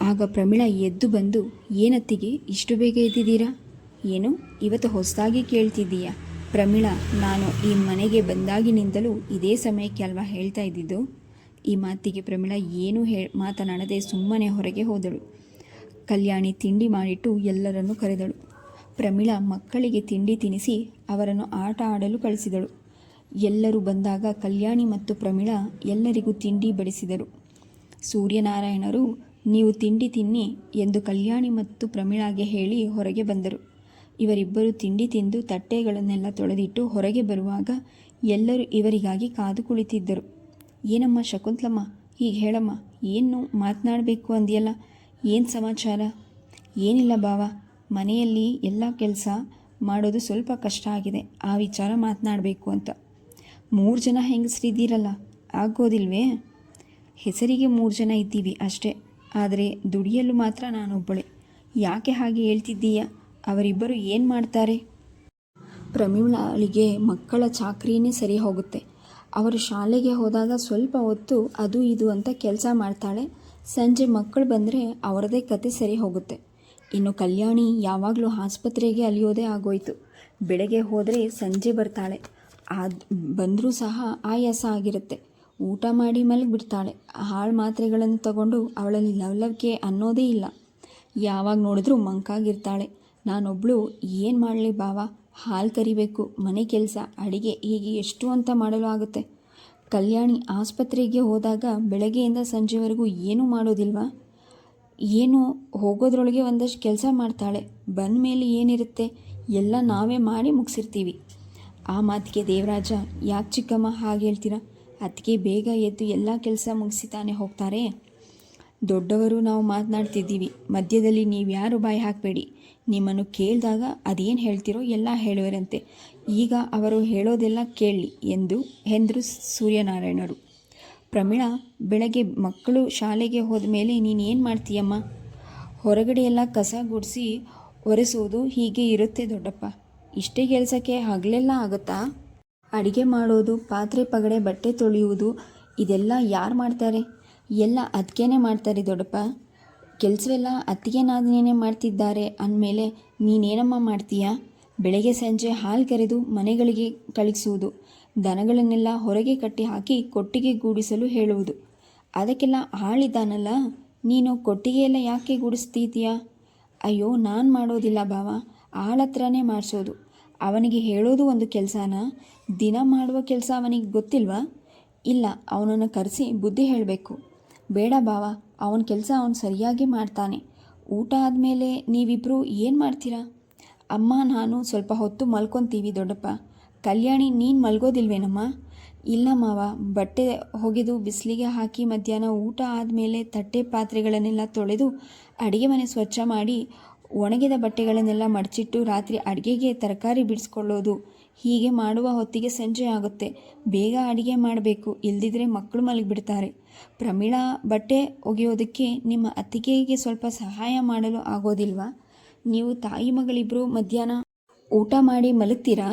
ಆಗ ಪ್ರಮಿಳ ಎದ್ದು ಬಂದು, ಏನತ್ತಿಗೆ, ಇಷ್ಟು ಬೇಗ ಎದ್ದಿದ್ದೀರಾ? ಏನು, ಇವತ್ತು ಹೊಸದಾಗಿ ಕೇಳ್ತಿದ್ದೀಯಾ? ಪ್ರಮಿಳ, ನಾನು ಈ ಮನೆಗೆ ಬಂದಾಗಿನಿಂದಲೂ ಇದೇ ಸಮಯಕ್ಕೆ ಅಲ್ವಾ ಹೇಳ್ತಾ ಇದ್ದಿದ್ದು? ಈ ಮಾತಿಗೆ ಪ್ರಮಿಳ ಏನೂ ಹೇ, ಮಾತನಾಡದೆ ಸುಮ್ಮನೆ ಹೊರಗೆ ಹೋದಳು. ಕಲ್ಯಾಣಿ ತಿಂಡಿ ಮಾಡಿಟ್ಟು ಎಲ್ಲರನ್ನು ಕರೆದಳು. ಪ್ರಮಿಳ ಮಕ್ಕಳಿಗೆ ತಿಂಡಿ ತಿನಿಸಿ ಅವರನ್ನು ಆಟ ಆಡಲು ಕಳಿಸಿದಳು. ಎಲ್ಲರೂ ಬಂದಾಗ ಕಲ್ಯಾಣಿ ಮತ್ತು ಪ್ರಮಿಳ ಎಲ್ಲರಿಗೂ ತಿಂಡಿ ಬಡಿಸಿದರು. ಸೂರ್ಯನಾರಾಯಣರು ನೀವು ತಿಂಡಿ ತಿನ್ನಿ ಎಂದು ಕಲ್ಯಾಣಿ ಮತ್ತು ಪ್ರಮೀಳಾಗೆ ಹೇಳಿ ಹೊರಗೆ ಬಂದರು. ಇವರಿಬ್ಬರು ತಿಂಡಿ ತಿಂದು ತಟ್ಟೆಗಳನ್ನೆಲ್ಲ ತೊಳೆದಿಟ್ಟು ಹೊರಗೆ ಬರುವಾಗ ಎಲ್ಲರೂ ಇವರಿಗಾಗಿ ಕಾದು ಕುಳಿತಿದ್ದರು. ಏನಮ್ಮ ಶಕುಂತಲಮ್ಮ, ಹೀಗೆ ಹೇಳಮ್ಮ, ಏನು ಮಾತನಾಡಬೇಕು ಅಂದಿಯಲ್ಲ, ಏನು ಸಮಾಚಾರ? ಏನಿಲ್ಲ ಬಾವ ಮನೆಯಲ್ಲಿ ಎಲ್ಲ ಕೆಲಸ ಮಾಡೋದು ಸ್ವಲ್ಪ ಕಷ್ಟ ಆಗಿದೆ, ಆ ವಿಚಾರ ಮಾತನಾಡಬೇಕು ಅಂತ. ಮೂರು ಜನ ಹೆಂಗಸ್ರಿದ್ದೀರಲ್ಲ, ಆಗೋದಿಲ್ವೇ? ಹೆಸರಿಗೆ ಮೂರು ಜನ ಇದ್ದೀವಿ ಅಷ್ಟೇ. ಆದರೆ ದುಡಿಯಲು ಮಾತ್ರ ನಾನೊಬ್ಬಳೆ ಯಾಕೆ ಹಾಗೆ ಹೇಳ್ತಿದ್ದೀಯ? ಅವರಿಬ್ಬರು ಏನು ಮಾಡ್ತಾರೆ? ಪ್ರಮೀಳಾಳಿಗೆ ಮಕ್ಕಳ ಚಾಕ್ರಿನೇ ಸರಿ ಹೋಗುತ್ತೆ. ಅವರು ಶಾಲೆಗೆ ಹೋದಾಗ ಸ್ವಲ್ಪ ಹೊತ್ತು ಅದು ಇದು ಅಂತ ಕೆಲಸ ಮಾಡ್ತಾಳೆ. ಸಂಜೆ ಮಕ್ಕಳು ಬಂದರೆ ಅವರದೇ ಕತೆ ಸರಿ ಹೋಗುತ್ತೆ. ಇನ್ನು ಕಲ್ಯಾಣಿ ಯಾವಾಗಲೂ ಆಸ್ಪತ್ರೆಗೆ ಅಲಿಯೋದೇ ಆಗೋಯ್ತು. ಬೆಳಗ್ಗೆ ಹೋದರೆ ಸಂಜೆ ಬರ್ತಾಳೆ. ಆದ್ ಬಂದರೂ ಸಹ ಆಯಾಸ ಆಗಿರುತ್ತೆ. ಊಟ ಮಾಡಿ ಮಲಗಿಬಿಡ್ತಾಳೆ. ಹಾಳು ಮಾತ್ರೆಗಳನ್ನು ತಗೊಂಡು ಅವಳಲ್ಲಿ ಲವಲವಿಕೆ ಅನ್ನೋದೇ ಇಲ್ಲ. ಯಾವಾಗ ನೋಡಿದ್ರೂ ಮಂಕಾಗಿರ್ತಾಳೆ. ನಾನೊಬ್ಬಳು ಏನು ಮಾಡಲಿ ಬಾವ? ಹಾಲು ಕರಿಬೇಕು, ಮನೆ ಕೆಲಸ, ಅಡಿಗೆ ಹೀಗೆ ಎಷ್ಟು ಅಂತ ಮಾಡಲು ಆಗುತ್ತೆ. ಕಲ್ಯಾಣಿ ಆಸ್ಪತ್ರೆಗೆ ಹೋದಾಗ ಬೆಳಗ್ಗೆಯಿಂದ ಸಂಜೆವರೆಗೂ ಏನೂ ಮಾಡೋದಿಲ್ವಾ? ಏನು ಹೋಗೋದ್ರೊಳಗೆ ಒಂದಷ್ಟು ಕೆಲಸ ಮಾಡ್ತಾಳೆ. ಬಂದ ಮೇಲೆ ಏನಿರುತ್ತೆ? ಎಲ್ಲ ನಾವೇ ಮಾಡಿ ಮುಗಿಸಿರ್ತೀವಿ. ಆ ಮಾತಿಗೆ ದೇವರಾಜ, ಯಾಕೆ ಚಿಕ್ಕಮ್ಮ ಹಾಗೆ ಹೇಳ್ತೀರಾ? ಅದಕ್ಕೆ ಬೇಗ ಎದ್ದು ಎಲ್ಲ ಕೆಲಸ ಮುಗಿಸಿ ತಾನೇ ಹೋಗ್ತಾರೆ. ದೊಡ್ಡವರು ನಾವು ಮಾತನಾಡ್ತಿದ್ದೀವಿ. ಮಧ್ಯದಲ್ಲಿ ನೀವು ಯಾರು ಬಾಯಿ ಹಾಕಬೇಡಿ. ನಿಮ್ಮನ್ನು ಕೇಳಿದಾಗ ಅದೇನು ಹೇಳ್ತಿರೋ ಎಲ್ಲ ಹೇಳುವರಂತೆ. ಈಗ ಅವರು ಹೇಳೋದೆಲ್ಲ ಕೇಳಲಿ ಎಂದು ಎಂದರು ಸೂರ್ಯನಾರಾಯಣರು. ಪ್ರಮೀಳಾ, ಬೆಳಗ್ಗೆ ಮಕ್ಕಳು ಶಾಲೆಗೆ ಹೋದ ಮೇಲೆ ನೀನು ಏನು ಮಾಡ್ತೀಯಮ್ಮ? ಹೊರಗಡೆ ಎಲ್ಲ ಕಸ ಗುಡಿಸಿ ಒರೆಸೋದು ಹೀಗೆ ಇರುತ್ತೆ ದೊಡ್ಡಪ್ಪ. ಇಷ್ಟೇ ಕೆಲಸಕ್ಕೆ ಹಗಲೆಲ್ಲ ಆಗುತ್ತಾ? ಅಡಿಗೆ ಮಾಡೋದು, ಪಾತ್ರೆ ಪಗಡೆ, ಬಟ್ಟೆ ತೊಳೆಯುವುದು, ಇದೆಲ್ಲ ಯಾರು ಮಾಡ್ತಾರೆ? ಎಲ್ಲ ಅದಕ್ಕೇನೆ ಮಾಡ್ತಾರೆ ದೊಡ್ಡಪ್ಪ. ಕೆಲಸವೆಲ್ಲ ಅತ್ತಿಗೆನಾದನೇನೆ ಮಾಡ್ತಿದ್ದಾರೆ ಅಂದಮೇಲೆ ನೀನೇನಮ್ಮ ಮಾಡ್ತೀಯಾ? ಬೆಳಗ್ಗೆ ಸಂಜೆ ಹಾಲು ಕರೆದು ಮನೆಗಳಿಗೆ ಕಳಿಸುವುದು, ದನಗಳನ್ನೆಲ್ಲ ಹೊರಗೆ ಕಟ್ಟಿ ಹಾಕಿ ಕೊಟ್ಟಿಗೆ ಗೂಡಿಸಲು ಹೇಳುವುದು. ಅದಕ್ಕೆಲ್ಲ ಹಾಳಿದ್ದಾನಲ್ಲ ನೀನು ಕೊಟ್ಟಿಗೆಯೆಲ್ಲ ಯಾಕೆ ಗೂಡಿಸ್ತಿದ್ದೀಯಾ? ಅಯ್ಯೋ, ನಾನು ಮಾಡೋದಿಲ್ಲ ಬಾವ. ಆಳತ್ರನೇ ಮಾಡಿಸೋದು. ಅವನಿಗೆ ಹೇಳೋದು ಒಂದು ಕೆಲಸನ ದಿನ ಮಾಡುವ ಕೆಲಸ ಅವನಿಗೆ ಗೊತ್ತಿಲ್ವಾ? ಇಲ್ಲ, ಅವನನ್ನು ಕರೆಸಿ ಬುದ್ಧಿ ಹೇಳಬೇಕು. ಬೇಡ ಬಾವ ಅವನ ಕೆಲಸ ಅವನು ಸರಿಯಾಗಿ ಮಾಡ್ತಾನೆ. ಊಟ ಆದಮೇಲೆ ನೀವಿಬ್ಬರು ಏನು ಮಾಡ್ತೀರಾ? ಅಮ್ಮ, ನಾನು ಸ್ವಲ್ಪ ಹೊತ್ತು ಮಲ್ಕೊತೀವಿ ದೊಡ್ಡಪ್ಪ. ಕಲ್ಯಾಣಿ, ನೀನು ಮಲ್ಗೋದಿಲ್ವೇನಮ್ಮ? ಇಲ್ಲ ಮಾವ, ಬಟ್ಟೆ ಒಗೆದು ಬಿಸಿಲಿಗೆ ಹಾಕಿ ಮಧ್ಯಾಹ್ನ ಊಟ ಆದಮೇಲೆ ತಟ್ಟೆ ಪಾತ್ರೆಗಳನ್ನೆಲ್ಲ ತೊಳೆದು ಅಡುಗೆ ಮನೆ ಸ್ವಚ್ಛ ಮಾಡಿ ಒಣಗಿದ ಬಟ್ಟೆಗಳನ್ನೆಲ್ಲ ಮಡಚಿಟ್ಟು ರಾತ್ರಿ ಅಡುಗೆಗೆ ತರಕಾರಿ ಬಿಡಿಸ್ಕೊಳ್ಳೋದು. ಹೀಗೆ ಮಾಡುವ ಹೊತ್ತಿಗೆ ಸಂಜೆ ಆಗುತ್ತೆ. ಬೇಗ ಅಡುಗೆ ಮಾಡಬೇಕು. ಇಲ್ದಿದ್ರೆ ಮಕ್ಕಳು ಮಲಗಿಬಿಡ್ತಾರೆ. ಪ್ರಮೀಳಾ, ಬಟ್ಟೆ ಒಗೆಯೋದಕ್ಕೆ ನಿಮ್ಮ ಅತ್ತಿಗೆಗೆ ಸ್ವಲ್ಪ ಸಹಾಯ ಮಾಡಲು ಆಗೋದಿಲ್ವಾ? ನೀವು ತಾಯಿ ಮಗಳಿಬ್ಬರು ಮಧ್ಯಾಹ್ನ ಊಟ ಮಾಡಿ ಮಲಗ್ತೀರಾ?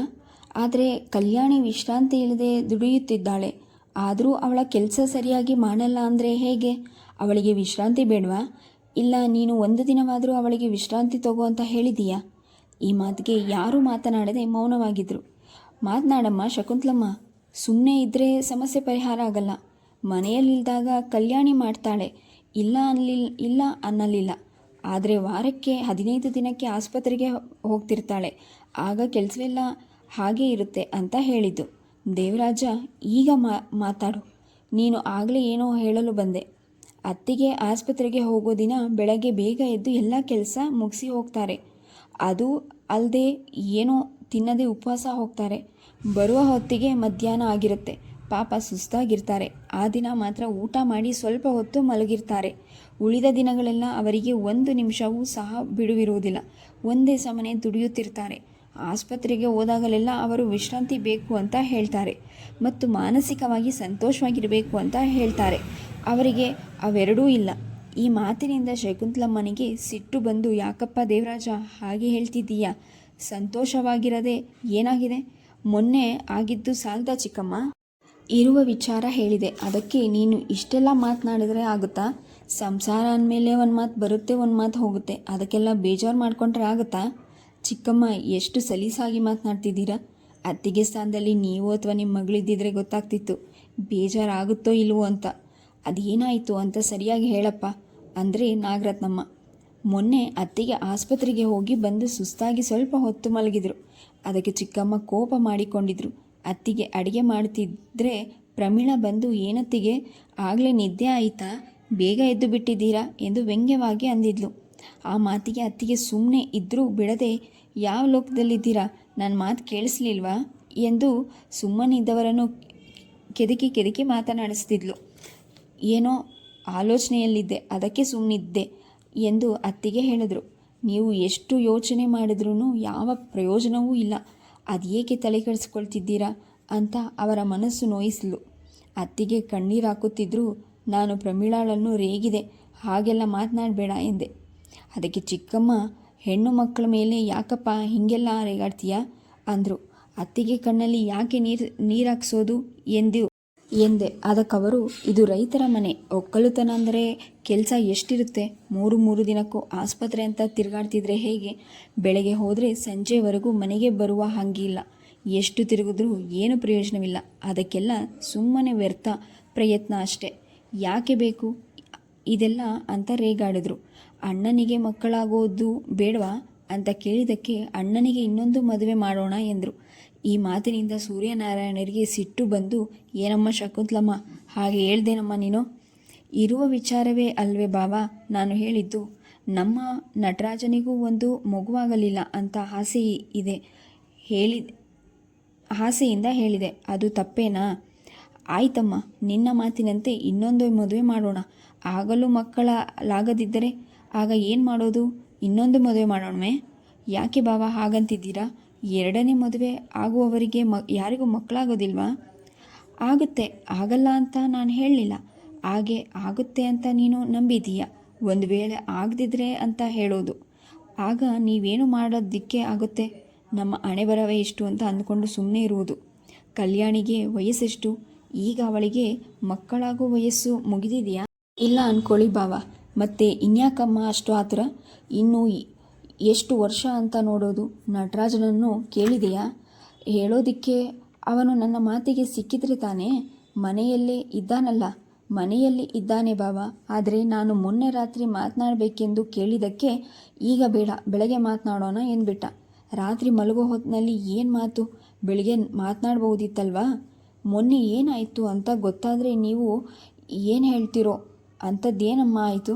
ಆದರೆ ಕಲ್ಯಾಣಿ ವಿಶ್ರಾಂತಿ ಇಲ್ಲದೆ ದುಡಿಯುತ್ತಿದ್ದಾಳೆ. ಆದರೂ ಅವಳ ಕೆಲಸ ಸರಿಯಾಗಿ ಮಾಡಲ್ಲ ಅಂದರೆ ಹೇಗೆ? ಅವಳಿಗೆ ವಿಶ್ರಾಂತಿ ಬೇಡವಾ? ಇಲ್ಲ, ನೀನು ಒಂದು ದಿನವಾದರೂ ಅವಳಿಗೆ ವಿಶ್ರಾಂತಿ ತಗೋ ಅಂತ ಹೇಳಿದೀಯಾ? ಈ ಮಾತಿಗೆ ಯಾರೂ ಮಾತನಾಡದೆ ಮೌನವಾಗಿದ್ದರು ಮಾತನಾಡಮ್ಮ, ಶಕುಂತಲಮ್ಮ ಸುಮ್ಮನೆ ಇದ್ದರೆ ಸಮಸ್ಯೆ ಪರಿಹಾರ ಆಗಲ್ಲ. ಮನೆಯಲ್ಲಿದ್ದಾಗ ಕಲ್ಯಾಣಿ ಮಾಡ್ತಾಳೆ. ಇಲ್ಲ ಅನ್ಲಿಲ್ಲ ಇಲ್ಲ ಅನ್ನಲಿಲ್ಲ. ಆದರೆ ವಾರಕ್ಕೆ ಹದಿನೈದು ದಿನಕ್ಕೆ ಆಸ್ಪತ್ರೆಗೆ ಹೋಗ್ತಿರ್ತಾಳೆ. ಆಗ ಕೆಲಸವೆಲ್ಲ ಹಾಗೇ ಇರುತ್ತೆ ಅಂತ ಹೇಳಿದ್ದು. ದೇವರಾಜ, ಈಗ ಮಾತಾಡು. ನೀನು ಆಗಲೇ ಏನೋ ಹೇಳಲು ಬಂದೆ. ಅತ್ತಿಗೆ ಆಸ್ಪತ್ರೆಗೆ ಹೋಗೋ ದಿನ ಬೆಳಗ್ಗೆ ಬೇಗ ಎದ್ದು ಎಲ್ಲ ಕೆಲಸ ಮುಗಿಸಿ ಹೋಗ್ತಾರೆ. ಅದು ಅಲ್ಲದೆ ಏನೋ ತಿನ್ನದೆ ಉಪವಾಸ ಹೋಗ್ತಾರೆ. ಬರುವ ಹೊತ್ತಿಗೆ ಮಧ್ಯಾಹ್ನ ಆಗಿರುತ್ತೆ. ಪಾಪ ಸುಸ್ತಾಗಿರ್ತಾರೆ. ಆ ದಿನ ಮಾತ್ರ ಊಟ ಮಾಡಿ ಸ್ವಲ್ಪ ಹೊತ್ತು ಮಲಗಿರ್ತಾರೆ. ಉಳಿದ ದಿನಗಳೆಲ್ಲ ಅವರಿಗೆ ಒಂದು ನಿಮಿಷವೂ ಸಹ ಬಿಡುವಿರುವುದಿಲ್ಲ. ಒಂದೇ ಸಮನೆ ದುಡಿಯುತ್ತಿರ್ತಾರೆ. ಆಸ್ಪತ್ರೆಗೆ ಹೋದಾಗಲೆಲ್ಲ ಅವರು ವಿಶ್ರಾಂತಿ ಬೇಕು ಅಂತ ಹೇಳ್ತಾರೆ. ಮತ್ತು ಮಾನಸಿಕವಾಗಿ ಸಂತೋಷವಾಗಿರಬೇಕು ಅಂತ ಹೇಳ್ತಾರೆ. ಅವರಿಗೆ ಅವೆರಡೂ ಇಲ್ಲ. ಈ ಮಾತಿನಿಂದ ಶಕುಂತಲಮ್ಮನಿಗೆ ಸಿಟ್ಟು ಬಂದು, ಯಾಕಪ್ಪ ದೇವರಾಜ ಹಾಗೆ ಹೇಳ್ತಿದ್ದೀಯಾ? ಸಂತೋಷವಾಗಿರದೆ ಏನಾಗಿದೆ? ಮೊನ್ನೆ ಆಗಿದ್ದು ಸಾಲದ ಚಿಕ್ಕಮ್ಮ? ಇರುವ ವಿಚಾರ ಹೇಳಿದೆ. ಅದಕ್ಕೆ ನೀನು ಇಷ್ಟೆಲ್ಲ ಮಾತನಾಡಿದರೆ ಆಗುತ್ತಾ? ಸಂಸಾರ ಅಂದಮೇಲೆ ಒಂದು ಮಾತು ಬರುತ್ತೆ, ಒಂದು ಮಾತು ಹೋಗುತ್ತೆ. ಅದಕ್ಕೆಲ್ಲ ಬೇಜಾರು ಮಾಡ್ಕೊಂಡ್ರೆ ಆಗುತ್ತಾ? ಚಿಕ್ಕಮ್ಮ, ಎಷ್ಟು ಸಲೀಸಾಗಿ ಮಾತನಾಡ್ತಿದ್ದೀರಾ? ಅತ್ತಿಗೆ ಸ್ಥಾನದಲ್ಲಿ ನೀವು ಅಥವಾ ನಿಮ್ಮ ಮಗಳಿದ್ದಿದ್ರೆ ಗೊತ್ತಾಗ್ತಿತ್ತು. ಬೇಜಾರಾಗುತ್ತೋ ಇಲ್ವೋ ಅಂತ. ಅದೇನಾಯಿತು ಅಂತ ಸರಿಯಾಗಿ ಹೇಳಪ್ಪ. ಅಂದರೆ ನಾಗರತ್ನಮ್ಮ, ಮೊನ್ನೆ ಅತ್ತಿಗೆ ಆಸ್ಪತ್ರೆಗೆ ಹೋಗಿ ಬಂದು ಸುಸ್ತಾಗಿ ಸ್ವಲ್ಪ ಹೊತ್ತು ಮಲಗಿದ್ರು. ಅದಕ್ಕೆ ಚಿಕ್ಕಮ್ಮ ಕೋಪ ಮಾಡಿಕೊಂಡಿದ್ರು. ಅತ್ತಿಗೆ ಅಡಿಗೆ ಮಾಡ್ತಿದ್ರೆ ಪ್ರಮೀಳಾ ಬಂದು, ಏನತ್ತಿಗೆ, ಆಗಲೇ ನಿದ್ದೆ ಆಯಿತಾ? ಬೇಗ ಎದ್ದು ಬಿಟ್ಟಿದ್ದೀರಾ ಎಂದು ವ್ಯಂಗ್ಯವಾಗಿ ಅಂದಿದ್ಲು. ಆ ಮಾತಿಗೆ ಅತ್ತಿಗೆ ಸುಮ್ಮನೆ ಇದ್ದರೂ ಬಿಡದೆ, ಯಾವ ಲೋಕದಲ್ಲಿದ್ದೀರಾ? ನನ್ನ ಮಾತು ಕೇಳಿಸ್ಲಿಲ್ವಾ? ಎಂದು ಸುಮ್ಮನಿದ್ದವರನ್ನು ಕೆದಕಿ ಕೆದಕಿ ಮಾತನಾಡಿಸ್ತಿದ್ಲು. ಏನೋ ಆಲೋಚನೆಯಲ್ಲಿದ್ದೆ, ಅದಕ್ಕೆ ಸುಮ್ಮನಿದ್ದೆ ಎಂದು ಅತ್ತಿಗೆ ಹೇಳಿದ್ರು. ನೀವು ಎಷ್ಟು ಯೋಚನೆ ಮಾಡಿದ್ರೂ ಯಾವ ಪ್ರಯೋಜನವೂ ಇಲ್ಲ. ಅದೇಕೆ ತಲೆ ಕೆಡಿಸ್ಕೊಳ್ತಿದ್ದೀರಾ ಅಂತ ಅವರ ಮನಸ್ಸು ನೋಯಿಸಲು. ಅತ್ತಿಗೆ ಕಣ್ಣೀರು ಹಾಕುತ್ತಿದ್ದರೂ ನಾನು ಪ್ರಮೀಳಾಳನ್ನು ರೇಗಿದೆ, ಹಾಗೆಲ್ಲ ಮಾತನಾಡಬೇಡ ಎಂದೆ. ಅದಕ್ಕೆ ಚಿಕ್ಕಮ್ಮ, ಹೆಣ್ಣು ಮಕ್ಕಳ ಮೇಲೆ ಯಾಕಪ್ಪ ಹೀಗೆಲ್ಲ ರೇಗಾಡ್ತೀಯಾ ಅಂದರು. ಅತ್ತಿಗೆ ಕಣ್ಣಲ್ಲಿ ಯಾಕೆ ನೀರು ನೀರಾಕ್ಸೋದು ಎಂದು ಎಂದೆ. ಅದಕ್ಕವರು, ಇದು ರೈತರ ಮನೆ. ಒಕ್ಕಲುತನ ಅಂದರೆ ಕೆಲಸ ಎಷ್ಟಿರುತ್ತೆ? ಮೂರು ಮೂರು ದಿನಕ್ಕೂ ಆಸ್ಪತ್ರೆ ಅಂತ ತಿರುಗಾಡ್ತಿದ್ರೆ ಹೇಗೆ? ಬೆಳಗ್ಗೆ ಹೋದರೆ ಸಂಜೆವರೆಗೂ ಮನೆಗೆ ಬರುವ ಹಾಗಿಲ್ಲ. ಎಷ್ಟು ತಿರುಗಿದ್ರೂ ಏನು ಪ್ರಯೋಜನವಿಲ್ಲ. ಅದಕ್ಕೆಲ್ಲ ಸುಮ್ಮನೆ ವ್ಯರ್ಥ ಪ್ರಯತ್ನ ಅಷ್ಟೆ. ಯಾಕೆ ಬೇಕು? ಇದೆಲ್ಲ ಅಂತ ರೇಗಾಡಿದ್ರು. ಅಣ್ಣನಿಗೆ ಮಕ್ಕಳಾಗೋದು ಬೇಡವಾ ಅಂತ ಕೇಳಿದ್ದಕ್ಕೆ, ಅಣ್ಣನಿಗೆ ಇನ್ನೊಂದು ಮದುವೆ ಮಾಡೋಣ ಎಂದರು. ಈ ಮಾತಿನಿಂದ ಸೂರ್ಯನಾರಾಯಣರಿಗೆ ಸಿಟ್ಟು ಬಂದು, ಏನಮ್ಮ ಶಕುಂತಲಮ್ಮ, ಹಾಗೆ ಹೇಳ್ದೇನಮ್ಮ ನೀನು? ಇರುವ ವಿಚಾರವೇ ಅಲ್ವೇ ಬಾವ, ನಾನು ಹೇಳಿದ್ದು. ನಮ್ಮ ನಟರಾಜನಿಗೂ ಒಂದು ಮಗುವಾಗಲಿಲ್ಲ ಅಂತ ಆಸೆ ಇದೆ, ಹೇಳಿ, ಆಸೆಯಿಂದ ಹೇಳಿದೆ. ಅದು ತಪ್ಪೇನಾ? ಆಯ್ತಮ್ಮ, ನಿನ್ನ ಮಾತಿನಂತೆ ಇನ್ನೊಂದು ಮದುವೆ ಮಾಡೋಣ. ಆಗಲೂ ಮಕ್ಕಳಾಗದಿದ್ದರೆ, ಆಗ ಏನು ಮಾಡೋದು? ಇನ್ನೊಂದು ಮದುವೆ ಮಾಡೋಣವೇ? ಯಾಕೆ ಬಾವ ಹಾಗಂತಿದ್ದೀರಾ? ಎರಡನೇ ಮದುವೆ ಆಗುವವರಿಗೆ ಮ, ಯಾರಿಗೂ ಮಕ್ಕಳಾಗೋದಿಲ್ವಾ? ಆಗುತ್ತೆ, ಆಗಲ್ಲ ಅಂತ ನಾನು ಹೇಳಲಿಲ್ಲ. ಹಾಗೆ ಆಗುತ್ತೆ ಅಂತ ನೀನು ನಂಬಿದೀಯ ಒಂದು ವೇಳೆ ಆಗದಿದ್ರೆ ಅಂತ ಹೇಳೋದು. ಆಗ ನೀವೇನು ಮಾಡೋದಿಕ್ಕೆ ಆಗುತ್ತೆ? ನಮ್ಮ ಹಣೆ ಬರವೇ ಇಷ್ಟು ಅಂತ ಅಂದ್ಕೊಂಡು ಸುಮ್ಮನೆ ಇರುವುದು. ಕಲ್ಯಾಣಿಗೆ ವಯಸ್ಸೆಷ್ಟು? ಈಗ ಅವಳಿಗೆ ಮಕ್ಕಳಾಗೋ ವಯಸ್ಸು ಮುಗಿದಿದೆಯಾ? ಇಲ್ಲ ಅಂದ್ಕೊಳ್ಳಿ ಬಾವ, ಮತ್ತೆ ಇನ್ಯಾಕಮ್ಮ ಅಷ್ಟು ಆತರ? ಇನ್ನು ಇ- ಎಷ್ಟು ವರ್ಷ ಅಂತ ನೋಡೋದು ನಟರಾಜನನ್ನು ಕೇಳಿದೆಯಾ? ಹೇಳೋದಿಕ್ಕೆ ಅವನು ನನ್ನ ಮಾತಿಗೆ ಸಿಕ್ಕಿದ್ರೆ ತಾನೇ ಮನೆಯಲ್ಲೇ ಇದ್ದಾನಲ್ಲ. ಮನೆಯಲ್ಲಿ ಇದ್ದಾನೆ ಬಾವ. ಆದರೆ ನಾನು ಮೊನ್ನೆ ರಾತ್ರಿ ಮಾತನಾಡಬೇಕೆಂದು ಕೇಳಿದ್ದಕ್ಕೆ ಈಗ ಬೇಡ, ಬೆಳಗ್ಗೆ ಮಾತನಾಡೋಣ ಎಂದ್ಬಿಟ್ಟ. ರಾತ್ರಿ ಮಲಗೋ ಹೊತ್ತಿನಲ್ಲಿ ಏನು ಮಾತು? ಬೆಳಿಗ್ಗೆ ಮಾತನಾಡ್ಬೋದಿತ್ತಲ್ವಾ ಮೊನ್ನೆ ಏನಾಯಿತು ಅಂತ ಗೊತ್ತಾದರೆ ನೀವು ಏನು ಹೇಳ್ತಿರೋ? ಅಂಥದ್ದೇನಮ್ಮ ಆಯಿತು?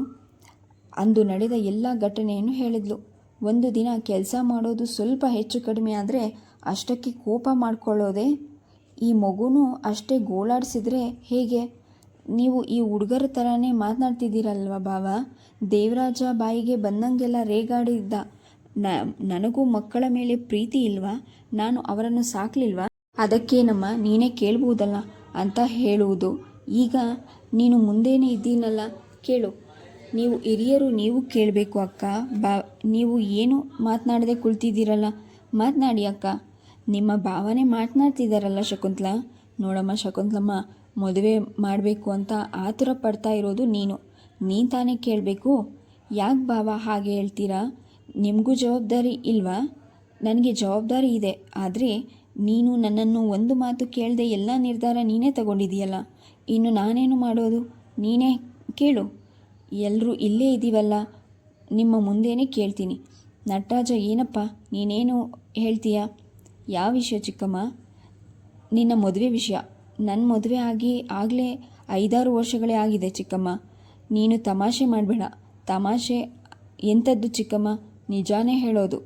ಅಂದು ನಡೆದ ಎಲ್ಲ ಘಟನೆಯನ್ನು ಹೇಳಿದ್ಲು. ಒಂದು ದಿನ ಕೆಲಸ ಮಾಡೋದು ಸ್ವಲ್ಪ ಹೆಚ್ಚು ಕಡಿಮೆ ಆದರೆ ಅಷ್ಟಕ್ಕೆ ಕೋಪ ಮಾಡ್ಕೊಳ್ಳೋದೆ? ಈ ಮಗುನೂ ಅಷ್ಟೇ ಗೋಳಾಡಿಸಿದ್ರೆ ಹೇಗೆ? ನೀವು ಈ ಹುಡುಗರ ಥರನೇ ಮಾತನಾಡ್ತಿದ್ದೀರಲ್ವ ಬಾವ ದೇವರಾಜ ಬಾಯಿಗೆ ಬಂದಂಗೆಲ್ಲ ರೇಗಾಡಿದ್ದ. ನ, ನನಗೂ ಮಕ್ಕಳ ಮೇಲೆ ಪ್ರೀತಿ ಇಲ್ವಾ? ನಾನು ಅವರನ್ನು ಸಾಕ್ಲಿಲ್ವಾ? ಅದಕ್ಕೇನಮ್ಮ, ನೀನೇ ಕೇಳ್ಬೋದಲ್ಲ ಅಂತ ಹೇಳುವುದು. ಈಗ ನೀನು ಮುಂದೇನೆ ಇದ್ದೀನಲ್ಲ, ಕೇಳು. ನೀವು ಹಿರಿಯರು, ನೀವು ಕೇಳಬೇಕು ಅಕ್ಕ. ಬಾ, ನೀವು ಏನು ಮಾತನಾಡದೆ ಕುಳಿತಿದ್ದೀರಲ್ಲ? ಮಾತನಾಡಿ ಅಕ್ಕ. ನಿಮ್ಮ ಭಾವನೆ ಮಾತನಾಡ್ತಿದ್ದಾರಲ್ಲ ಶಕುಂತ್ಲಾ? ನೋಡಮ್ಮ ಶಕುಂತಲಮ್ಮ, ಮದುವೆ ಮಾಡಬೇಕು ಅಂತ ಆತುರ ಪಡ್ತಾ ಇರೋದು ನೀನು. ನೀ ತಾನೇ ಕೇಳಬೇಕು? ಯಾಕೆ ಭಾವ ಹಾಗೆ ಹೇಳ್ತೀರಾ? ನಿಮಗೂ ಜವಾಬ್ದಾರಿ ಇಲ್ವಾ? ನನಗೆ ಜವಾಬ್ದಾರಿ ಇದೆ. ಆದರೆ ನೀನು ನನ್ನನ್ನು ಒಂದು ಮಾತು ಕೇಳದೆ ಎಲ್ಲ ನಿರ್ಧಾರ ನೀನೇ ತಗೊಂಡಿದೆಯಲ್ಲ ಇನ್ನು ನಾನೇನು ಮಾಡೋದು? ನೀನೇ ಕೇಳು. ಎಲ್ಲರೂ ಇಲ್ಲೇ ಇದ್ದೀವಲ್ಲ ನಿಮ್ಮ ಮುಂದೇನೆ ಕೇಳ್ತೀನಿ. ನಟರಾಜ, ಏನಪ್ಪ, ನೀನೇನು ಹೇಳ್ತೀಯ? ಯಾವ ವಿಷಯ ಚಿಕ್ಕಮ್ಮ? ನಿನ್ನ ಮದುವೆ ವಿಷಯ. ನನ್ನ ಮದುವೆ ಆಗಿ ಆಗಲೇ ಐದಾರು ವರ್ಷಗಳೇ ಆಗಿದೆ ಚಿಕ್ಕಮ್ಮ. ನೀನು ತಮಾಷೆ ಮಾಡಬೇಡ. ತಮಾಷೆ ಎಂಥದ್ದು ಚಿಕ್ಕಮ್ಮ? ನಿಜಾನೇ ಹೇಳೋದು.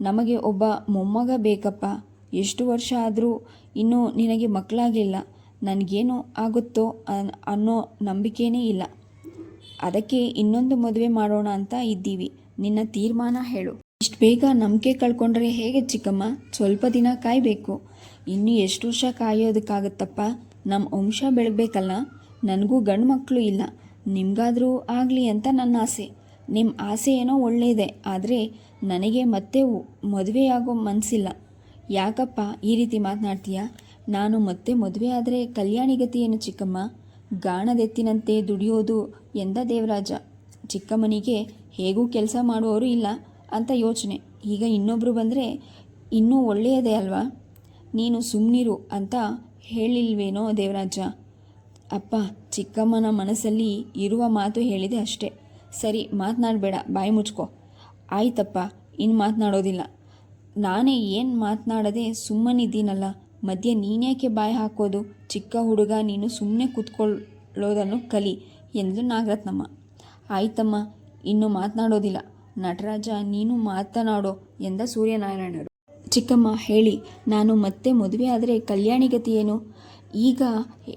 ನಮಗೆ ಒಬ್ಬ ಮೊಮ್ಮಗ ಬೇಕಪ್ಪ. ಎಷ್ಟು ವರ್ಷ ಆದರೂ ಇನ್ನೂ ನಿನಗೆ ಮಕ್ಕಳಾಗಲಿಲ್ಲ. ನನಗೇನು ಆಗುತ್ತೋ ಅನ್- ಅನ್ನೋ ನಂಬಿಕೆನೇ ಇಲ್ಲ. ಅದಕ್ಕೆ ಇನ್ನೊಂದು ಮದುವೆ ಮಾಡೋಣ ಅಂತ ಇದ್ದೀವಿ. ನಿನ್ನ ತೀರ್ಮಾನ ಹೇಳು. ಇಷ್ಟು ಬೇಗ ನಂಬಿಕೆ ಕಳ್ಕೊಂಡ್ರೆ ಹೇಗೆ ಚಿಕ್ಕಮ್ಮ? ಸ್ವಲ್ಪ ದಿನ ಕಾಯಬೇಕು. ಇನ್ನು ಎಷ್ಟು ವರ್ಷ ಕಾಯೋದಕ್ಕಾಗತ್ತಪ್ಪ? ನಮ್ಮ ವಂಶ ಬೆಳಗ್ಬೇಕಲ್ಲ? ನನಗೂ ಗಂಡು ಮಕ್ಕಳು ಇಲ್ಲ. ನಿಮಗಾದರೂ ಆಗಲಿ ಅಂತ ನನ್ನ ಆಸೆ. ನಿಮ್ಮ ಆಸೆ ಏನೋ ಒಳ್ಳೆಯದೆ ಆದರೆ ನನಗೆ ಮತ್ತೆ ಮದುವೆಯಾಗೋ ಮನಸ್ಸಿಲ್ಲ ಯಾಕಪ್ಪ ಈ ರೀತಿ ಮಾತನಾಡ್ತೀಯಾ? ನಾನು ಮತ್ತೆ ಮದುವೆ ಆದರೆ ಕಲ್ಯಾಣಿಗತಿ ಏನು ಚಿಕ್ಕಮ್ಮ? ಗಾಣದೆತ್ತಿನಂತೆ ದುಡಿಯೋದು ಎಂದ ದೇವರಾಜ. ಚಿಕ್ಕಮ್ಮನಿಗೆ ಹೇಗೂ ಕೆಲಸ ಮಾಡುವವರು ಇಲ್ಲ ಅಂತ ಯೋಚನೆ. ಈಗ ಇನ್ನೊಬ್ಬರು ಬಂದರೆ ಇನ್ನೂ ಒಳ್ಳೆಯದೇ ಅಲ್ವಾ? ನೀನು ಸುಮ್ಮನಿರು ಅಂತ ಹೇಳಿಲ್ವೇನೋ ದೇವರಾಜ. ಅಪ್ಪ, ಚಿಕ್ಕಮ್ಮನ ಮನಸ್ಸಲ್ಲಿ ಇರುವ ಮಾತು ಹೇಳಿದೆ ಅಷ್ಟೇ. ಸರಿ, ಮಾತನಾಡಬೇಡ, ಬಾಯಿ ಮುಚ್ಕೋ. ಆಯ್ತಪ್ಪ ಇನ್ನು ಮಾತನಾಡೋದಿಲ್ಲ. ನಾನೇ ಏನು ಮಾತನಾಡದೆ ಸುಮ್ಮನಿದ್ದೀನಲ್ಲ? ಮಧ್ಯೆ ನೀನ್ಯಾಕೆ ಬಾಯಿ ಹಾಕೋದು? ಚಿಕ್ಕ ಹುಡುಗ, ನೀನು ಸುಮ್ಮನೆ ಕೂತ್ಕೊಳ್ಳೋದನ್ನು ಕಲಿ ಎಂದು ನಾಗರತ್ನಮ್ಮ. ಆಯ್ತಮ್ಮ, ಇನ್ನು ಮಾತನಾಡೋದಿಲ್ಲ. ನಟರಾಜ, ನೀನು ಮಾತನಾಡೋ ಎಂದ ಸೂರ್ಯನಾರಾಯಣರು. ಚಿಕ್ಕಮ್ಮ, ಹೇಳಿ, ನಾನು ಮತ್ತೆ ಮದುವೆ ಆದರೆ ಕಲ್ಯಾಣಿಗತಿ ಏನು? ಈಗ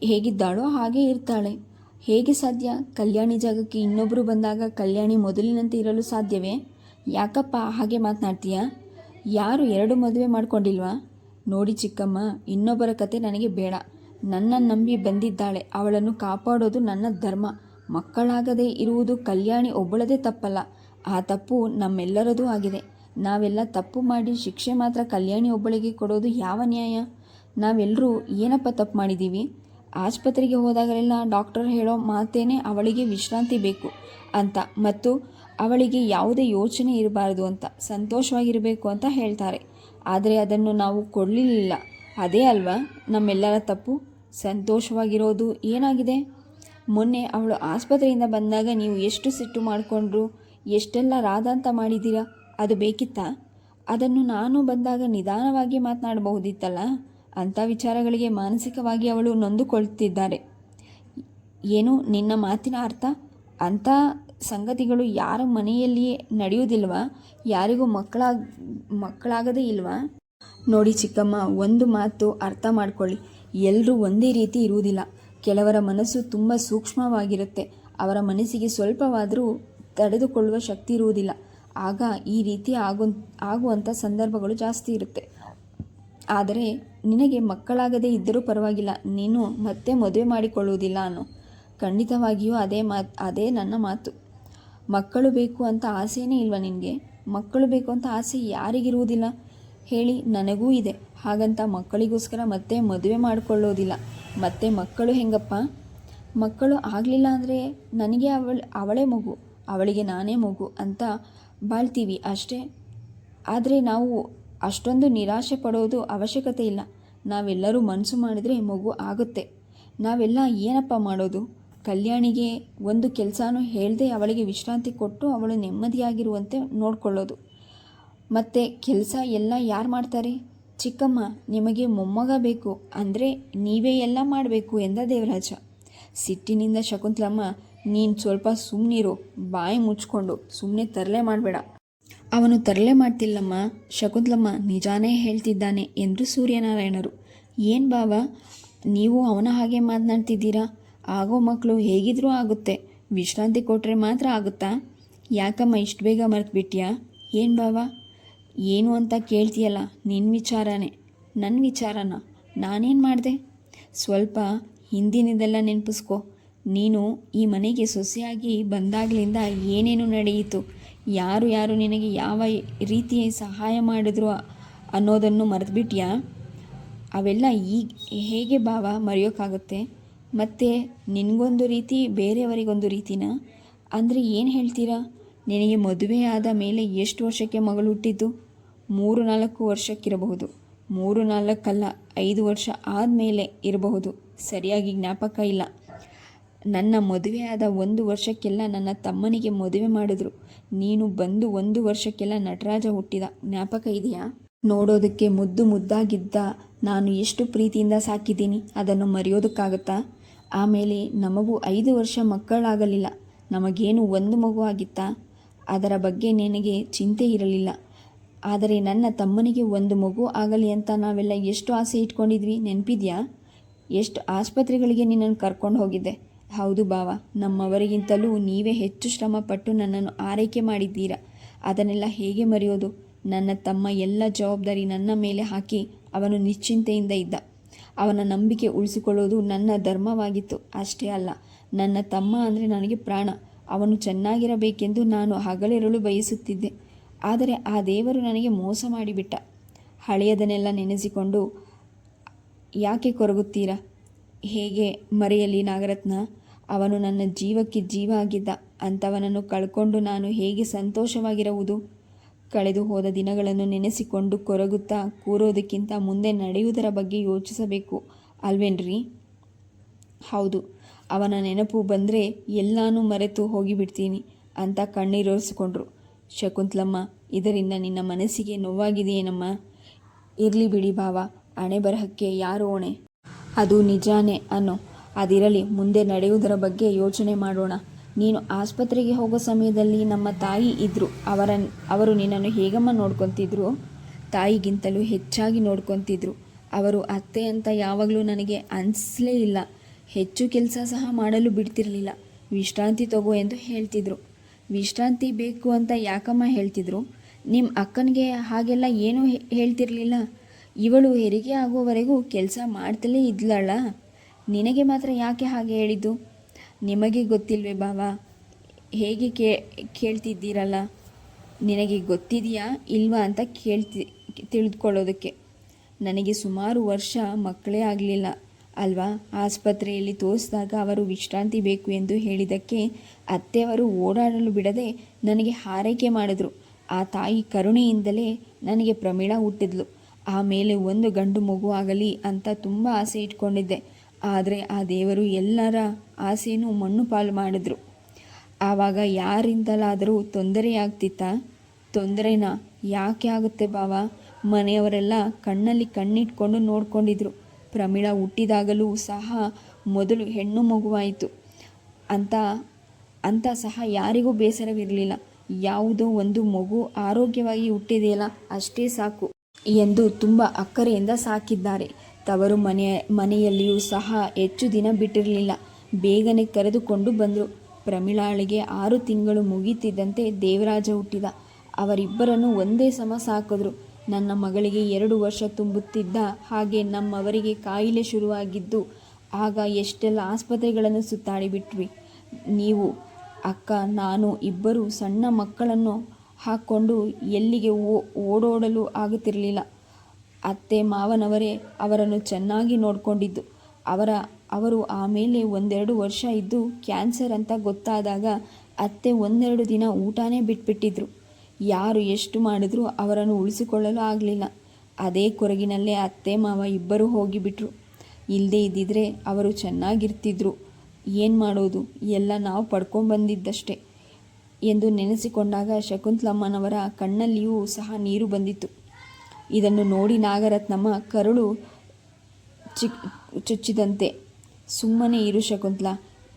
ಹೇಗಿದ್ದಾಳೋ ಹಾಗೆ ಇರ್ತಾಳೆ. ಹೇಗೆ ಸಾಧ್ಯ? ಕಲ್ಯಾಣಿ ಜಾಗಕ್ಕೆ ಇನ್ನೊಬ್ಬರು ಬಂದಾಗ ಕಲ್ಯಾಣಿ ಮೊದಲಿನಂತೆ ಇರಲು ಸಾಧ್ಯವೇ? ಯಾಕಪ್ಪ ಹಾಗೆ ಮಾತನಾಡ್ತೀಯಾ? ಯಾರು ಎರಡು ಮದುವೆ ಮಾಡ್ಕೊಂಡಿಲ್ವಾ? ನೋಡಿ ಚಿಕ್ಕಮ್ಮ, ಇನ್ನೊಬ್ಬರ ಕತೆ ನನಗೆ ಬೇಡ. ನನ್ನ ನಂಬಿ ಬಂದಿದ್ದಾಳೆ. ಅವಳನ್ನು ಕಾಪಾಡೋದು ನನ್ನ ಧರ್ಮ. ಮಕ್ಕಳಾಗದೇ ಇರುವುದು ಕಲ್ಯಾಣಿ ಒಬ್ಬಳದೇ ತಪ್ಪಲ್ಲ. ಆ ತಪ್ಪು ನಮ್ಮೆಲ್ಲರದೂ ಆಗಿದೆ. ನಾವೆಲ್ಲ ತಪ್ಪು ಮಾಡಿ ಶಿಕ್ಷೆ ಮಾತ್ರ ಕಲ್ಯಾಣಿ ಒಬ್ಬಳಿಗೆ ಕೊಡೋದು ಯಾವ ನ್ಯಾಯ? ನಾವೆಲ್ಲರೂ ಏನಪ್ಪ ತಪ್ಪು ಮಾಡಿದ್ದೀವಿ ಆಸ್ಪತ್ರೆಗೆ ಹೋದಾಗಲೆಲ್ಲ ಡಾಕ್ಟರ್ ಹೇಳೋ ಮಾತೇನೆ ಅವಳಿಗೆ ವಿಶ್ರಾಂತಿ ಬೇಕು ಅಂತ. ಮತ್ತು ಅವಳಿಗೆ ಯಾವುದೇ ಯೋಚನೆ ಇರಬಾರದು ಅಂತ, ಸಂತೋಷವಾಗಿರಬೇಕು ಅಂತ ಹೇಳ್ತಾರೆ. ಆದರೆ ಅದನ್ನು ನಾವು ಕೊಡಲಿಲ್ಲ. ಅದೇ ಅಲ್ವಾ? ನಮ್ಮೆಲ್ಲರ ತಪ್ಪು? ಸಂತೋಷವಾಗಿರೋದು ಏನಾಗಿದೆ? ಮೊನ್ನೆ ಅವಳು ಆಸ್ಪತ್ರೆಯಿಂದ ಬಂದಾಗ ನೀವು ಎಷ್ಟು ಸಿಟ್ಟು ಮಾಡಿಕೊಂಡ್ರು, ಎಷ್ಟೆಲ್ಲ ರಾದಾಂತ ಮಾಡಿದ್ದೀರಾ, ಅದು ಬೇಕಿತ್ತಾ? ಅದನ್ನು ನಾನು ಬಂದಾಗ ನಿಧಾನವಾಗಿ ಮಾತನಾಡಬಹುದಿತ್ತಲ್ಲ? ಅಂಥ ವಿಚಾರಗಳಿಗೆ ಮಾನಸಿಕವಾಗಿ ಅವಳು ನೊಂದುಕೊಳ್ತಿದ್ದಾರೆ. ಏನು ನಿನ್ನ ಮಾತಿನ ಅರ್ಥ? ಅಂಥ ಸಂಗತಿಗಳು ಯಾರ ಮನೆಯಲ್ಲಿ ನಡೆಯೋದಿಲ್ವ ಯಾರಿಗೂ ಮಕ್ಕಳಾಗ, ಮಕ್ಕಳಾಗದೇ ಇಲ್ವ? ನೋಡಿ ಚಿಕ್ಕಮ್ಮ, ಒಂದು ಮಾತು ಅರ್ಥ ಮಾಡ್ಕೊಳ್ಳಿ. ಎಲ್ಲರೂ ಒಂದೇ ರೀತಿ ಇರುವುದಿಲ್ಲ. ಕೆಲವರ ಮನಸ್ಸು ತುಂಬ ಸೂಕ್ಷ್ಮವಾಗಿರುತ್ತೆ. ಅವರ ಮನಸ್ಸಿಗೆ ಸ್ವಲ್ಪವಾದರೂ ತಡೆದುಕೊಳ್ಳುವ ಶಕ್ತಿ ಇರುವುದಿಲ್ಲ. ಆಗ ಈ ರೀತಿ ಆಗು ಆಗುವಂಥ ಸಂದರ್ಭಗಳು ಜಾಸ್ತಿ ಇರುತ್ತೆ. ಆದರೆ ನಿನಗೆ ಮಕ್ಕಳಾಗದೇ ಇದ್ದರೂ ಪರವಾಗಿಲ್ಲ. ನೀನು ಮತ್ತೆ ಮದುವೆ ಮಾಡಿಕೊಳ್ಳುವುದಿಲ್ಲ ಅನ್ನೋ. ಖಂಡಿತವಾಗಿಯೂ ಅದೇ ಮಾತು, ಅದೇ ನನ್ನ ಮಾತು. ಮಕ್ಕಳು ಬೇಕು ಅಂತ ಆಸೆಯೇ ಇಲ್ವಾ ನಿನಗೆ? ಮಕ್ಕಳು ಬೇಕು ಅಂತ ಆಸೆ ಯಾರಿಗಿರುವುದಿಲ್ಲ? ಹೇಳಿ, ನನಗೂ ಇದೆ. ಹಾಗಂತ ಮಕ್ಕಳಿಗೋಸ್ಕರ ಮತ್ತೆ ಮದುವೆ ಮಾಡಿಕೊಳ್ಳೋದಿಲ್ಲ. ಮತ್ತೆ ಮಕ್ಕಳು ಹೆಂಗಪ್ಪ? ಮಕ್ಕಳು ಆಗಲಿಲ್ಲ ಅಂದರೆ ನನಗೆ ಅವಳ, ಅವಳೇ ಮಗು, ಅವಳಿಗೆ ನಾನೇ ಮಗು ಅಂತ ಬಾಳ್ತೀವಿ ಅಷ್ಟೇ. ಆದರೆ ನಾವು ಅಷ್ಟೊಂದು ನಿರಾಶೆ ಪಡೋದು ಅವಶ್ಯಕತೆ ಇಲ್ಲ. ನಾವೆಲ್ಲರೂ ಮನಸ್ಸು ಮಾಡಿದರೆ ಮಗು ಆಗುತ್ತೆ. ನಾವೆಲ್ಲ ಏನಪ್ಪ ಮಾಡೋದು? ಕಲ್ಯಾಣಿಗೆ ಒಂದು ಕೆಲಸನೂ ಹೇಳದೆ ಅವಳಿಗೆ ವಿಶ್ರಾಂತಿ ಕೊಟ್ಟು ಅವಳು ನೆಮ್ಮದಿಯಾಗಿರುವಂತೆ ನೋಡಿಕೊಳ್ಳೋದು. ಮತ್ತು ಕೆಲಸ ಎಲ್ಲ ಯಾರು ಮಾಡ್ತಾರೆ? ಚಿಕ್ಕಮ್ಮ, ನಿಮಗೆ ಮೊಮ್ಮಗ ಬೇಕು. ಅಂದರೆ ನೀವೇ ಎಲ್ಲ ಮಾಡಬೇಕು ಎಂದ ದೇವರಾಜ. ಸಿಟ್ಟಿನಿಂದ ಶಕುಂತಲಮ್ಮ, ನೀನು ಸ್ವಲ್ಪ ಸುಮ್ಮನಿರು ಬಾಯಿ ಮುಚ್ಕೊಂಡು ಸುಮ್ಮನೆ ತರಲೆ ಮಾಡಬೇಡ. ಅವನು ತರಲೆ ಮಾಡ್ತಿಲ್ಲಮ್ಮ. ಶಕುಂತಲಮ್ಮ ನಿಜಾನೇ ಹೇಳ್ತಿದ್ದಾನೆ ಎಂದರು ಸೂರ್ಯನಾರಾಯಣರು. ಏನು ಬಾವ? ನೀವು ಅವನ ಹಾಗೆ ಮಾತನಾಡ್ತಿದ್ದೀರಾ? ಆಗೋ ಮಕ್ಕಳು ಹೇಗಿದ್ರೂ ಆಗುತ್ತೆ. ವಿಶ್ರಾಂತಿ ಕೊಟ್ಟರೆ ಮಾತ್ರ ಆಗುತ್ತಾ? ಯಾಕಮ್ಮ ಇಷ್ಟು ಬೇಗ ಮರೆತುಬಿಟ್ಯಾ? ಏನು ಬಾವಾ ಏನು ಅಂತ ಕೇಳ್ತೀಯಲ್ಲ ನಿನ್ನ ವಿಚಾರನೇ. ನನ್ನ ವಿಚಾರನ? ನಾನೇನು ಮಾಡಿದೆ? ಸ್ವಲ್ಪ ಹಿಂದಿನದೆಲ್ಲ ನೆನಪಿಸ್ಕೋ. ನೀನು ಈ ಮನೆಗೆ ಸೊಸೆಯಾಗಿ ಬಂದಾಗಲಿಂದ ಏನೇನು ನಡೆಯಿತು? ಯಾರು ಯಾರು ನಿನಗೆ ಯಾವ ರೀತಿ ಸಹಾಯ ಮಾಡಿದ್ರು ಅನ್ನೋದನ್ನು ಮರೆತುಬಿಟ್ಯಾ? ಅವೆಲ್ಲ ಈಗ ಹೇಗೆ ಭಾವ ಮರೆಯೋಕ್ಕಾಗುತ್ತೆ ಮತ್ತು ನಿನಗೊಂದು ರೀತಿ, ಬೇರೆಯವರಿಗೊಂದು ರೀತಿನಾ? ಅಂದರೆ ಏನು ಹೇಳ್ತೀರಾ? ನಿನಗೆ ಮದುವೆ ಆದ ಮೇಲೆ ಎಷ್ಟು ವರ್ಷಕ್ಕೆ ಮಗಳು ಹುಟ್ಟಿದ್ದು? ಮೂರು ನಾಲ್ಕು ವರ್ಷಕ್ಕಿರಬಹುದು. ಮೂರು ನಾಲ್ಕಲ್ಲ, ಐದು ವರ್ಷ ಆದಮೇಲೆ ಇರಬಹುದು. ಸರಿಯಾಗಿ ಜ್ಞಾಪಕ ಇಲ್ಲ. ನನ್ನ ಮದುವೆಯಾದ ಒಂದು ವರ್ಷಕ್ಕೆಲ್ಲ ನನ್ನ ತಮ್ಮನಿಗೆ ಮದುವೆ ಮಾಡಿದ್ರು. ನೀನು ಬಂದು ಒಂದು ವರ್ಷಕ್ಕೆಲ್ಲ ನಟರಾಜ ಹುಟ್ಟಿದ. ಜ್ಞಾಪಕ ಇದೆಯಾ? ನೋಡೋದಕ್ಕೆ ಮುದ್ದು ಮುದ್ದಾಗಿದ್ದ ನಾನು ಎಷ್ಟು ಪ್ರೀತಿಯಿಂದ ಸಾಕಿದ್ದೀನಿ. ಅದನ್ನು ಮರೆಯೋದಕ್ಕಾಗತ್ತಾ? ಆಮೇಲೆ ನಮಗೂ ಐದು ವರ್ಷ ಮಕ್ಕಳಾಗಲಿಲ್ಲ. ನಮಗೇನು ಒಂದು ಮಗು ಆಗಿತ್ತಾ? ಅದರ ಬಗ್ಗೆ ನನಗೆ ಚಿಂತೆ ಇರಲಿಲ್ಲ. ಆದರೆ ನನ್ನ ತಮ್ಮನಿಗೆ ಒಂದು ಮಗು ಆಗಲಿ ಅಂತ ನಾವೆಲ್ಲ ಎಷ್ಟು ಆಸೆ ಇಟ್ಕೊಂಡಿದ್ವಿ ನೆನಪಿದೆಯಾ? ಎಷ್ಟು ಆಸ್ಪತ್ರೆಗಳಿಗೆ ನಿನ್ನನ್ನು ಕರ್ಕೊಂಡು ಹೋಗಿದ್ದೆ. ಹೌದು ಬಾವ, ನಮ್ಮವರಿಗಿಂತಲೂ ನೀವೇ ಹೆಚ್ಚು ಶ್ರಮ ಪಟ್ಟು ನನ್ನನ್ನು ಆರೈಕೆ ಮಾಡಿದ್ದೀರಾ? ಅದನ್ನೆಲ್ಲ ಹೇಗೆ ಮರೆಯೋದು? ನನ್ನ ತಮ್ಮ ಎಲ್ಲ ಜವಾಬ್ದಾರಿ ನನ್ನ ಮೇಲೆ ಹಾಕಿ ಅವನು ನಿಶ್ಚಿಂತೆಯಿಂದ ಇದ್ದ. ಅವನ ನಂಬಿಕೆ ಉಳಿಸಿಕೊಳ್ಳೋದು ನನ್ನ ಧರ್ಮವಾಗಿತ್ತು. ಅಷ್ಟೇ ಅಲ್ಲ, ನನ್ನ ತಮ್ಮ ಅಂದರೆ ನನಗೆ ಪ್ರಾಣ. ಅವನು ಚೆನ್ನಾಗಿರಬೇಕೆಂದು ನಾನು ಹಗಲಿರಲು ಬಯಸುತ್ತಿದ್ದೆ. ಆದರೆ ಆ ದೇವರು ನನಗೆ ಮೋಸ ಮಾಡಿಬಿಟ್ಟ. ಹಳೆಯದನ್ನೆಲ್ಲ ನೆನೆಸಿಕೊಂಡು ಯಾಕೆ ಕೊರಗುತ್ತೀರಾ? ಹೇಗೆ ಮರೆಯಲಿ ನಾಗರತ್ನ? ಅವನು ನನ್ನ ಜೀವಕ್ಕೆ ಜೀವ ಆಗಿದ್ದ. ಅಂಥವನನ್ನು ಕಳ್ಕೊಂಡು ನಾನು ಹೇಗೆ ಸಂತೋಷವಾಗಿರುವುದು? ಕಳೆದು ಹೋದ ದಿನಗಳನ್ನು ನೆನೆಸಿಕೊಂಡು ಕೊರಗುತ್ತಾ ಕೂರೋದಕ್ಕಿಂತ ಮುಂದೆ ನಡೆಯುವುದರ ಬಗ್ಗೆ ಯೋಚಿಸಬೇಕು, ಅಲ್ವೇನ್ರಿ? ಹೌದು, ಅವನ ನೆನಪು ಬಂದರೆ ಎಲ್ಲಾನು ಮರೆತು ಹೋಗಿಬಿಡ್ತೀನಿ ಅಂತ ಕಣ್ಣೀರೋರಿಸಿಕೊಂಡ್ರು ಶಕುಂತಲಮ್ಮ, ಇದರಿಂದ ನಿನ್ನ ಮನಸ್ಸಿಗೆ ನೋವಾಗಿದೆಯೇನಮ್ಮ? ಇರಲಿ ಬಿಡಿ ಭಾವ, ಹಣೆ ಬರಹಕ್ಕೆ ಯಾರು ಹೊಣೆ? ಅದು ನಿಜಾನೇ, ಅನ್ನೋ, ಅದಿರಲಿ, ಮುಂದೆ ನಡೆಯುವುದರ ಬಗ್ಗೆ ಯೋಚನೆ ಮಾಡೋಣ. ನೀನು ಆಸ್ಪತ್ರೆಗೆ ಹೋಗೋ ಸಮಯದಲ್ಲಿ ನಮ್ಮ ತಾಯಿ ಇದ್ದರು ಅವರ, ಅವರು ನಿನ್ನನ್ನು ಹೇಗಮ್ಮ ನೋಡ್ಕೊತಿದ್ರು? ತಾಯಿಗಿಂತಲೂ ಹೆಚ್ಚಾಗಿ ನೋಡ್ಕೊತಿದ್ರು. ಅವರು, ಅತ್ತೆ ಅಂತ ಯಾವಾಗಲೂ ನನಗೆ ಅನಿಸ್ಲೇ ಇಲ್ಲ. ಹೆಚ್ಚು ಕೆಲಸ ಸಹ ಮಾಡಲು ಬಿಡ್ತಿರಲಿಲ್ಲ. ವಿಶ್ರಾಂತಿ ತಗೋ ಎಂದು ಹೇಳ್ತಿದ್ರು. ವಿಶ್ರಾಂತಿ ಬೇಕು ಅಂತ ಯಾಕಮ್ಮ ಹೇಳ್ತಿದ್ರು? ನಿಮ್ಮ ಅಕ್ಕನಿಗೆ ಹಾಗೆಲ್ಲ ಏನೂ ಹೇಳ್ತಿರಲಿಲ್ಲ? ಇವಳು ಹೆರಿಗೆ ಆಗುವವರೆಗೂ ಕೆಲಸ ಮಾಡ್ತಲೇ ಇದ್ಲಲ್ಲ? ನಿನಗೆ ಮಾತ್ರ ಯಾಕೆ ಹಾಗೆ ಹೇಳಿದ್ದು? ನಿಮಗೆ ಗೊತ್ತಿಲ್ವೇ ಬಾವ? ಹೇಗೆ ಕೇ, ಕೇಳ್ತಿದ್ದೀರಲ್ಲ? ನಿನಗೆ ಗೊತ್ತಿದೆಯಾ ಇಲ್ವಾ ಅಂತ ಕೇಳ್ತಿ, ತಿಳಿದುಕೊಳ್ಳೋದಕ್ಕೆ. ನನಗೆ ಸುಮಾರು ವರ್ಷ ಮಕ್ಕಳೇ ಆಗಲಿಲ್ಲ. ಅಲ್ವಾ? ಆಸ್ಪತ್ರೆಯಲ್ಲಿ ತೋರಿಸಿದಾಗ ಅವರು ವಿಶ್ರಾಂತಿ ಬೇಕು ಎಂದು ಹೇಳಿದ್ದಕ್ಕೆ ಅತ್ತೆಯವರು ಓಡಾಡಲು ಬಿಡದೆ ನನಗೆ ಹಾರೈಕೆ ಮಾಡಿದ್ರು. ಆ ತಾಯಿ ಕರುಣೆಯಿಂದಲೇ ನನಗೆ ಪ್ರಮೀಳಾ ಹುಟ್ಟಿದ್ಲು. ಆಮೇಲೆ ಒಂದು ಗಂಡು ಮಗು ಆಗಲಿ ಅಂತ ತುಂಬ ಆಸೆ ಇಟ್ಕೊಂಡಿದ್ದೆ. ಆದರೆ ಆ ದೇವರು ಎಲ್ಲರ ಆಸೆಯನ್ನು ಮಣ್ಣು ಪಾಲು ಮಾಡಿದ್ರು. ಆವಾಗ ಯಾರಿಂದಲಾದರೂ ತೊಂದರೆಯಾಗ್ತಿತ್ತಾ ತೊಂದರೆನ ಯಾಕೆ ಆಗುತ್ತೆ ಬಾವ ಮನೆಯವರೆಲ್ಲ ಕಣ್ಣಲ್ಲಿ ಕಣ್ಣಿಟ್ಕೊಂಡು ನೋಡ್ಕೊಂಡಿದ್ರು. ಪ್ರಮೀಳ ಹುಟ್ಟಿದಾಗಲೂ ಸಹ ಮೊದಲು ಹೆಣ್ಣು ಮಗುವಾಯಿತು. ಅಂತ ಅಂತ ಸಹ ಯಾರಿಗೂ ಬೇಸರವಿರಲಿಲ್ಲ. ಯಾವುದೋ ಒಂದು ಮಗು ಆರೋಗ್ಯವಾಗಿ ಹುಟ್ಟಿದೆಯಲ್ಲ, ಅಷ್ಟೇ ಸಾಕು ಎಂದು ತುಂಬ ಅಕ್ಕರೆಯಿಂದ ಸಾಕಿದ್ದಾರೆ. ತವರು ಮನೆಯ ಮನೆಯಲ್ಲಿಯೂ ಸಹ ಹೆಚ್ಚು ದಿನ ಬಿಟ್ಟಿರಲಿಲ್ಲ. ಬೇಗನೆ ಕರೆದುಕೊಂಡು ಬಂದರು. ಪ್ರಮಿಳಾಳಿಗೆ ಆರು ತಿಂಗಳು ಮುಗೀತಿದ್ದಂತೆ ದೇವರಾಜ ಹುಟ್ಟಿದ. ಅವರಿಬ್ಬರನ್ನು ಒಂದೇ ಸಮ ಸಾಕಿದ್ರು. ನನ್ನ ಮಗಳಿಗೆ ಎರಡು ವರ್ಷ ತುಂಬುತ್ತಿದ್ದ ಹಾಗೆ ನಮ್ಮವರಿಗೆ ಕಾಯಿಲೆ ಶುರುವಾಗಿದ್ದು, ಆಗ ಎಷ್ಟೆಲ್ಲ ಆಸ್ಪತ್ರೆಗಳನ್ನು ಸುತ್ತಾಡಿಬಿಟ್ವಿ ನೀವು, ಅಕ್ಕ, ನಾನು ಇಬ್ಬರು ಸಣ್ಣ ಮಕ್ಕಳನ್ನು ಹಾಕ್ಕೊಂಡು ಎಲ್ಲಿಗೆ ಓಡೋಡಲು ಆಗುತ್ತಿರಲಿಲ್ಲ. ಅತ್ತೆ ಮಾವನವರೇ ಅವರನ್ನು ಚೆನ್ನಾಗಿ ನೋಡಿಕೊಂಡಿದ್ದು. ಅವರ, ಅವರು ಆಮೇಲೆ ಒಂದೆರಡು ವರ್ಷ ಇದ್ದು ಕ್ಯಾನ್ಸರ್ ಅಂತ ಗೊತ್ತಾದಾಗ ಅತ್ತೆ ಒಂದೆರಡು ದಿನ ಊಟನೇ ಬಿಟ್ಬಿಟ್ಟಿದ್ರು. ಯಾರು ಎಷ್ಟು ಮಾಡಿದ್ರೂ ಅವರನ್ನು ಉಳಿಸಿಕೊಳ್ಳಲು ಆಗಲಿಲ್ಲ. ಅದೇ ಕೊರಗಿನಲ್ಲೇ ಅತ್ತೆ ಮಾವ ಇಬ್ಬರು ಹೋಗಿಬಿಟ್ರು. ಇಲ್ಲದೇ ಇದ್ದಿದ್ರೆ ಅವರು ಚೆನ್ನಾಗಿರ್ತಿದ್ರು. ಏನು ಮಾಡೋದು? ಎಲ್ಲ ನಾವು ಪಡ್ಕೊಂಡ್ಬಂದಿದ್ದಷ್ಟೇ ಎಂದು ನೆನೆಸಿಕೊಂಡಾಗ ಶಕುಂತಲಮ್ಮನವರ ಕಣ್ಣಲ್ಲಿಯೂ ಸಹ ನೀರು ಬಂದಿತ್ತು. ಇದನ್ನು ನೋಡಿ ನಾಗರತ್ನಮ್ಮ ಕರುಳು ಚಿಕ್ ಚುಚ್ಚಿದಂತೆ, ಸುಮ್ಮನೆ ಇರು ಶಕುಂತಲ,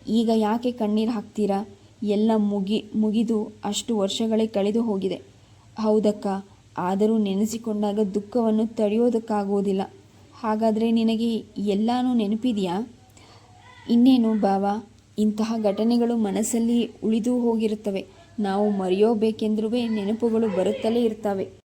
ಈಗ ಯಾಕೆ ಕಣ್ಣೀರು ಹಾಕ್ತೀರಾ? ಎಲ್ಲ ಮುಗಿ ಮುಗಿದು ಅಷ್ಟು ವರ್ಷಗಳೇ ಕಳೆದು ಹೋಗಿದೆ. ಹೌದಕ್ಕ, ಆದರೂ ನೆನೆಸಿಕೊಂಡಾಗ ದುಃಖವನ್ನು ತಡೆಯೋದಕ್ಕಾಗೋದಿಲ್ಲ ಹಾಗಾದರೆ ನಿನಗೆ ಎಲ್ಲನೂ ನೆನಪಿದೆಯಾ? ಇನ್ನೇನು ಭಾವ ಇಂತಹ ಘಟನೆಗಳು ಮನಸ್ಸಲ್ಲಿ ಉಳಿದು ಹೋಗಿರುತ್ತವೆ. ನಾವು ಮರೆಯೋಬೇಕೆಂದ್ರೂ ನೆನಪುಗಳು ಬರುತ್ತಲೇ ಇರ್ತವೆ.